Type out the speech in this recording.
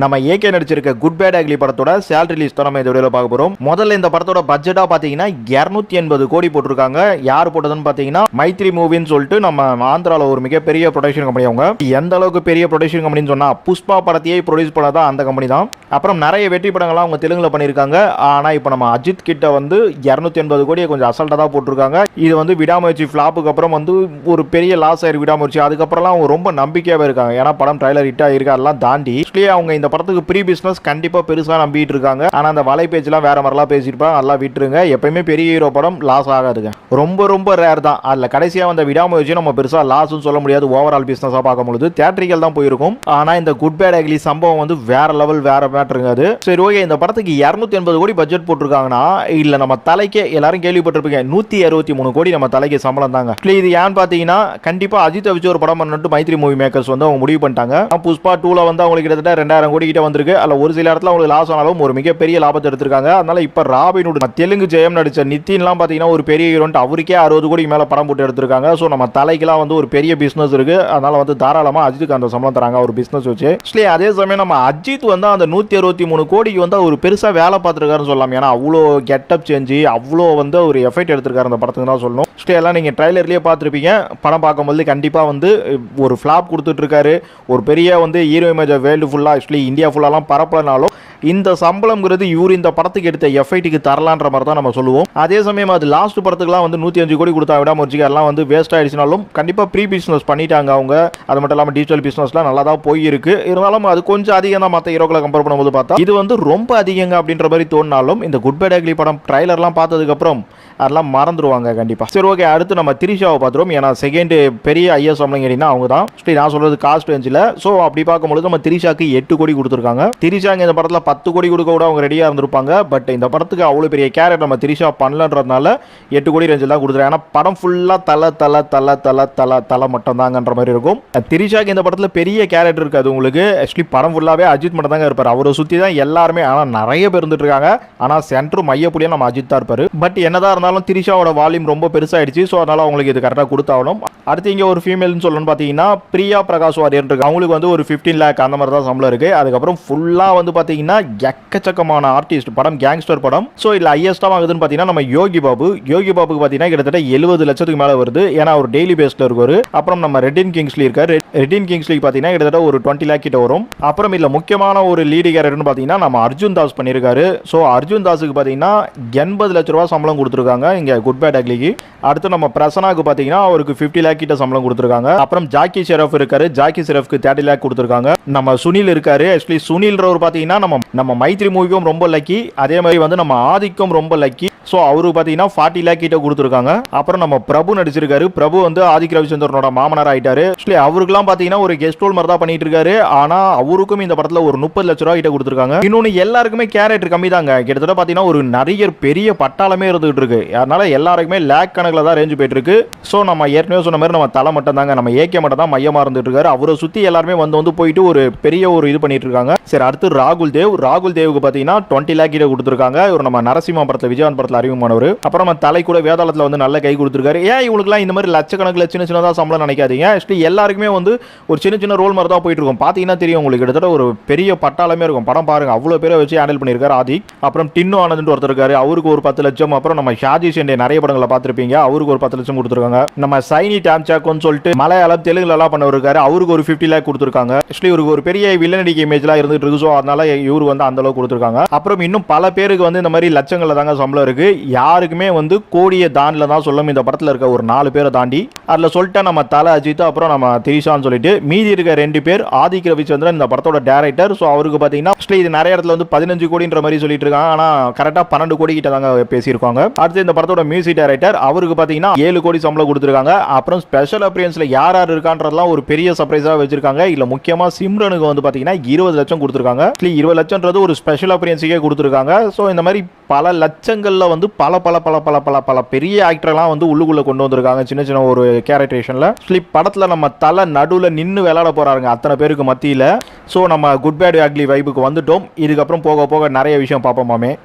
நம்ம ஏகே நடிச்சிருக்க good bad ugly படத்தோட சேல் ரிலீஸ் தான் நம்ம இந்த வீடியோவில் பார்க்க போகிறோம் முதல்ல இந்த படத்தோட பட்ஜெட்டாக பார்த்தீங்கன்னா இரநூத்தி எண்பது கோடி போட்டிருக்காங்க. யார் போட்டதுன்னு பார்த்தீங்கன்னா மைத்ரி மூவின்னு சொல்லிட்டு நம்ம ஆந்திராவில் ஒரு மிகப்பெரிய ப்ரொடக்ஷன் கம்பெனி அவங்க. எந்த அளவுக்கு பெரிய ப்ரொடக்ஷன் கம்பெனின்னு சொன்னால் புஷ்பா படத்தையே ப்ரொடியூஸ் பண்ணதான் அந்த கம்பெனி தான். அப்புறம் நிறைய வெற்றி படங்கள்லாம் அவங்க தெலுங்கில் பண்ணியிருக்காங்க. ஆனால் இப்போ நம்ம அஜித் கிட்ட வந்து 280 எண்பது கோடியை கொஞ்சம் அசல்ட்டாக தான் போட்டிருக்காங்க. இது வந்து விடாமுயற்சி ஃப்ளாப்புக்கு அப்புறம் வந்து ஒரு பெரிய லாஸ் ஆயிருக்கு விடாமுயற்சி. அதுக்கப்புறம்லாம் அவங்க ரொம்ப நம்பிக்கையாகவே இருக்காங்க. ஏன்னா படம் ட்ரைலர் ஹிட் ஆயிருக்கு. அதெல்லாம் தாண்டி அவங்க இந்த படத்துக்கு ப்ரீ பிஸ்னஸ் கண்டிப்பாக பெருசாக நம்பிட்டு இருக்காங்க. ஆனால் அந்த வலை பேஜ்லாம் வேற மாதிரிலாம் பேசியிருப்பாங்க நல்லா விட்டுருங்க. எப்பயுமே பெரிய ஹீரோ படம் லாஸ் ஆகாதுங்க. ரொம்ப ரொம்ப ரேர் தான். அதில் கடைசியாக வந்த விடாமுயற்சி நம்ம பெருசாக லாஸ்னு சொல்ல முடியாது. ஓவரால் பிஸ்னஸாக பார்க்கும்பொழுது தேட்டரிகள் தான் போயிருக்கும். ஆனால் இந்த குட் பேட் அக்லி சம்பவம் வந்து வேற லெவல் வேற மேட்ருங்க அது. சரி ஓகே இந்த படத்துக்கு 280 எண்பது கோடி பட்ஜெட் போட்டிருக்காங்கன்னா இல்லை நம்ம தலைக்கே எல்லாரும் கேள்விப்பட்டிருப்பீங்க. நூற்றி அறுபத்தி மூணு கோடி நம்ம தலைக்கு சம்பளம் தாங்க. Actually இது ஏன்னு பார்த்தீங்கன்னா கண்டிப்பாக அஜித் வச்சு ஒரு படம் பண்ணிட்டு மைத்ரி மூவி மேக்கர்ஸ் வந்து அவங்க முடிவு பண்ணிட்டாங்க. புஷ்பா டூல வந்து அவங்களுக்கு கிட்டத்தட்ட ரெண்டாயிரம் ஓடிக்கிட்டே வந்திருக்கு. அதில் ஒரு சில இடத்துல அவங்களுக்கு லாஸ் ஆனாலும் ஒரு மிகப்பெரிய லாபத்தை எடுத்திருக்காங்க. அதனால இப்போ ராபினுட் தெலுங்கு ஜெயம் நடித்த நித்தின்லாம் பார்த்தீங்கன்னா ஒரு பெரிய ஹீரோன்ட்டு அவருக்கே அறுபது கோடி மேலே படம் போட்டு எடுத்திருக்காங்க. ஸோ நம்ம தலைக்கெல்லாம் வந்து ஒரு பெரிய பிஸ்னஸ் இருக்கு. அதனால வந்து தாராளமாக அஜித்துக்கு அந்த சம்பளம் தராங்க. ஒரு பிஸ்னஸ் வச்சு. ஆக்சுவலி அதே சமயம் நம்ம அஜித் வந்து அந்த நூற்றி அறுபத்தி மூணு கோடிக்கு வந்து ஒரு பெருசாக வேலை பார்த்துருக்காருன்னு சொல்லலாம். ஏன்னா அவ்வளோ கெட்டப் செஞ்சு அவ்வளோ வந்து ஒரு எஃபெக்ட் எடுத்திருக்காரு அந்த படத்துக்கு தான் சொல்லணும். Actually எல்லாம் நீங்கள் ட்ரைலர்லேயே பார்த்துருப்பீங்க. படம் பார்க்கும்போது கண்டிப்பாக வந்து ஒரு ஃப்ளாப் கொடுத்துட்ருக்காரு ஒரு பெரிய வந்து ஹீரோ இமேஜ் வேர்ல்டு ஃபுல்லாக ஆக்சுவலி இந்தியா ஃபுல்லாலாம் பரப்பலனாலும் இந்த சம்பளம்ங்கிறது இவர் இந்த படத்துக்கு எடுத்த எஃப்ஐடிக்கு தரலான்ற மாதிரி தான் நம்ம சொல்லுவோம். அதே சமயம் அது லாஸ்ட் படத்துக்குலாம் வந்து நூற்றி அஞ்சு கோடி கொடுத்தா விட முடிச்சு எல்லாம் வந்து வேஸ்ட் ஆயிடுச்சுனாலும் கண்டிப்பாக ப்ரீ பிஸ்னஸ் பண்ணிட்டாங்க அவங்க. அது மட்டும் இல்லாமல் டிஜிட்டல் பிஸ்னஸ்லாம் நல்லா தான் போயிருக்கு இருந்தாலும் அது கொஞ்சம் அதிகம் தான் மற்ற ஹீரோக்களை கம்பேர் பண்ணும்போது பார்த்தா. இது வந்து ரொம்ப அதிகங்க அப்படின்ற மாதிரி தோணினாலும் இந்த குட் பை அக்லி படம் ட்ரைலர்லாம் பார்த்ததுக்கப்புறம் அதெல்லாம் மறந்துடுவாங்க கண்டிப்பாக சரி ஓகே அடுத்து நம்ம திரிஷாவை பார்த்துருவோம். ஏன்னா செகண்ட் பெரிய ஐஎஸ் சம்பளம் அவங்க தான். சரி நான் சொல்கிறது காஸ்ட் ரேஞ்சில் ஸோ அப்படி பார்க்கும்பொழுது நம்ம திரிஷாக்கு எட்டு கோடி கொடுத்துருக்காங்க. திரிஷாங்க இந்த படத்தில் பத்து கோடி கொடுக்க கூட அவங்க ரெடியாக இருந்திருப்பாங்க. பட் இந்த படத்துக்கு அவ்வளோ பெரிய கேரக்டர் நம்ம திரிஷா பண்ணலன்றதுனால எட்டு கோடி ரேஞ்சில் தான் கொடுத்துருக்காங்க. ஏன்னா படம் ஃபுல்லாக தலை தலை தலை தலை தலை தலை மட்டும் தாங்கன்ற மாதிரி இருக்கும். திரிஷாக்கு இந்த படத்தில் பெரிய கேரக்டர் இருக்காது உங்களுக்கு. ஆக்சுவலி படம் ஃபுல்லாகவே அஜித் மட்டும் தாங்க இருப்பார். அவரை சுற்றி தான் எல்லாருமே ஆனால் நிறைய பேர் இருந்துட்டு இருக்காங்க. ஆனால் சென்டர் மையப்புலியாக நம்ம அஜித் தான் இருப்பார். பட் என்னதான் இருந்தாலும் திரிஷாவோட வால்யூம் ரொம்ப பெருசாயிடுச்சு. ஸோ அதனால் அவங்களுக்கு இது கரெக்டாக கொடுத்தாகணும். அடுத்து இங்கே ஒரு ஃபீமேல்னு சொல்லணும்னு பார்த்தீங்கன்னா பிரியா பிரகாஷ் வாரியர் இருக்கு. அவங்களுக்கு வந்து ஒரு ஃபிஃப்டீன் லேக் அந்த மாதிரி தான் சம்பளம் இருக்குது அதுக்கப்புறம் ஃபுல்லாக வந்து பார்த்தீங்கன்னா எக்கச்சக்கமான ஆர்டிஸ்ட் படம் கேங்ஸ்டர் படம். ஸோ இதில் ஹையஸ்ட்டாக ஆகுதுன்னு பார்த்தீங்கன்னா நம்ம யோகி பாபு. யோகி பாபுக்கு பார்த்தீங்கன்னா கிட்டத்தட்ட எழுபது லட்சத்துக்கு மேலே வருது. ஏன்னா அவர் டெய்லி பேஸில் இருக்காரு. அப்புறம் நம்ம ரெட்டின் கிங்ஸ்லி இருக்கார். ரெட்டின் கிங்ஸ்லி பார்த்தீங்கன்னா கிட்டத்தட்ட ஒரு டுவெண்ட்டி லேக் கிட்ட வரும். அப்புறம் இதில் முக்கியமான ஒரு லீடு கேரக்டர்னு பார்த்தீங்கன்னா நம்ம அர்ஜுன் தாஸ் பண்ணியிருக்காரு ஸோ அர்ஜுன் தாஸுக்கு பார்த்தீங்கன்னா எண்பது லட்ச ரூபா சம்பளம் கொடுத்துருக்காங்க இங்கே குட் பேட் அக்லிக்கு அடுத்து நம்ம பிரசனாக்கு பார்த்தீங்கன்னா அவருக்கு ஃபிஃப்டி லேக் கிட்ட சம்பளம் கொடுத்துருக்காங்க. அப்புறம் ஜாக்கி ஷெரஃப் இருக்காரு. ஜாக்கி ஷெரஃப்க்கு தேர்ட்டி லேக் கொடுத்துருக்காங்க. நம்ம சுனில் இருக்காரு. ஆக்சுவலி சுனில்ன்றவர் பார்த்தீங்கன்னா நம்ம நம்ம மைத்ரி மூவிக்கும் ரொம்ப லக்கி அதே மாதிரி வந்து நம்ம ஆதிக்கும் ரொம்ப லக்கி ஸோ அவருக்கு பார்த்தீங்கன்னா ஃபார்ட்டி லேக் கிட்ட கொடுத்துருக்காங்க. அப்புறம் நம்ம பிரபு நடிச்சிருக்காரு. பிரபு வந்து ஆதிக் ரவிச்சந்திரனோட மாமனார் ஆயிட்டாரு. ஆக்சுவலி அவருக்குலாம் பார்த்தீங்கன்னா ஒரு கெஸ்ட் ரோல் மாதிரி தான் பண்ணிட்டு இருக்காரு ஆனால் அவருக்கும் இந்த படத்தில் ஒரு முப்பது லட்ச ரூபா கிட்ட கொடுத்துருக்காங்க. இன்னொன்று எல்லாருக்குமே கேரக்டர் கம்மி தாங்க. கிட்டத்தட்ட பார்த்தீங்கன்னா ஒரு நிறைய பெரிய பட்டாளமே இருந்துகிட்டு இருக்கு அதனால எல்லாருக்குமே லேக் கணக்கில் தான் ரேஞ்சு போயிட்டு இருக்கு ஸோ நம்ம ஏற்கனவே சொன்ன மாதிரி நம்ம தலை மட்டும் தாங்க. நம்ம ஏகே மட்டும் தான் மையமாக இருந்துட்டு இருக்காரு அவரை சுற்றி எல்லாருமே வந்து வந்து போயிட்டு ஒரு பெரிய ஒரு இது பண்ணிட்டு இருக்காங்க சரி அடுத்து ராகுல் தேவ். ராகுல் தேவுக்கு பார்த்தீங்கன்னா டுவெண்ட்டி லேக் கிட்ட கொடுத்துருக்காங்க. இவர் நம்ம நரசிம்ம படத்தில் விஜயகாந்த் படத்தில் அறிமுகமானவர். அப்புறம் நம்ம தலை கூட வேதாளத்தில் வந்து நல்ல கை கொடுத்துருக்காரு. ஏன் இவங்களுக்குலாம் இந்த மாதிரி லட்சக்கணக்கில் சின்ன சின்னதாக சம்பளம் நினைக்காதீங்க? ஆக்சுவலி எல்லாருக்குமே வந்து ஒரு சின்ன சின்ன ரோல் மாதிரி தான் போயிட்டு இருக்கும் பார்த்தீங்கன்னா தெரியும் உங்களுக்கு கிட்டத்தட்ட ஒரு பெரிய பட்டாளமே இருக்கும். படம் பாருங்க. அவ்வளோ பேரை வச்சு ஹேண்டில் பண்ணியிருக்காரு ஆதி. அப்புறம் டின்னு ஆனந்த் ஒருத்தர் இருக்காரு. அவருக்கு ஒரு பத்து லட்சம். அப்புறம் நம்ம ஷாஜி ஷெண்டே நிறைய படங்களை பார்த்துருப்பீங்க. அவருக்கு ஒரு பத்து லட்சம் கொடுத்துருக்காங்க. நம்ம சைனி டாம்சாக்குன்னு சொல்லிட்டு மலையாளம் தெலுங்குல எல்லாம் பண்ணவர் இருக்காரு. அவருக்கு ஒரு ஃபிஃப்டி லேக் கொடுத்துருக்காங்க. ஆக்சுவலி இவருக்கு ஒரு பெரிய வில்லனடிக்கு இமேஜ்லாம் இருந்துட்டு இருக்கு. ஸோ அதனால இவரு வந்து அந்த அளவுக்கு கொடுத்துருக்காங்க. அப்புறம் இன்னும் பல பேருக்கு வந்து இந்த மாதிரி லட்சங்களில் தாங்க சம்பளம் இருக்கு. யாருக்குமே வந்து கோடியை தாண்டில தான் சொல்லும். இந்த படத்துல இருக்க ஒரு நாலு பேரை தாண்டி அதில் சொல்லிட்டு நம்ம தலை அஜித் அப்புறம் நம்ம திரிஷான்னு சொல்லிட்டு மீதி இருக்க ரெண்டு பேர் ஆதிக் ரவிச்சந்திரன் இந்த படத்தோட டேரக்டர் ஸோ அவருக்கு பார்த்தீங்கன்னா இது நிறைய இடத்துல வந்து பதினஞ்சு கோடின்ற மாதிரி சொல்லிட்டு இருக்காங்க. ஆனால் கரெக்டாக பன்னெண்டு கோடி கிட்ட தாங்க பேசியிருக்காங்க. அடுத்து இந்த படத்தோட மியூசிக் டைரக்டர் அவருக்கு பார்த்தீங்கன்னா ஏழு கோடி சம்பளம் கொடுத்துருக்காங்க. அப்புறம் ஸ்பெஷல் அப்பியன்ஸ்ல யார் யார் இருக்கான்றதெல்லாம் ஒரு பெரிய சர்ப்ரைஸாக வச்சிருக்காங்க. இல்லை முக்கியமா சிம்ரனுக்கு வந்து பார்த்தீங்கன்னா இருபது லட்சம் கொடுத்துருக்காங்க. இருபது லட்சம்ன்றது ஒரு ஸ்பெஷல் அப்பியன்ஸுக்கே கொடுத்துருக்காங்க. ஸோ இந்த மாதிரி பல லட்சங்கள்ல வந்து பல பல பல பல பல பல பெரிய ஆக்டர்லாம் வந்து உள்ளுக்குள்ள கொண்டு வந்திருக்காங்க. சின்ன சின்ன ஒரு கேரக்டரேஷன்ல ஸ்லிப் படத்துல நம்ம தலை நடுவில் நின்று விளையாட போறாருங்க அத்தனை பேருக்கு மத்தியில். ஸோ நம்ம குட் பேட் அக்லி வைபுக்கு வந்துட்டோம். இதுக்கப்புறம் போக போக நிறைய விஷயம் பார்ப்போமாமே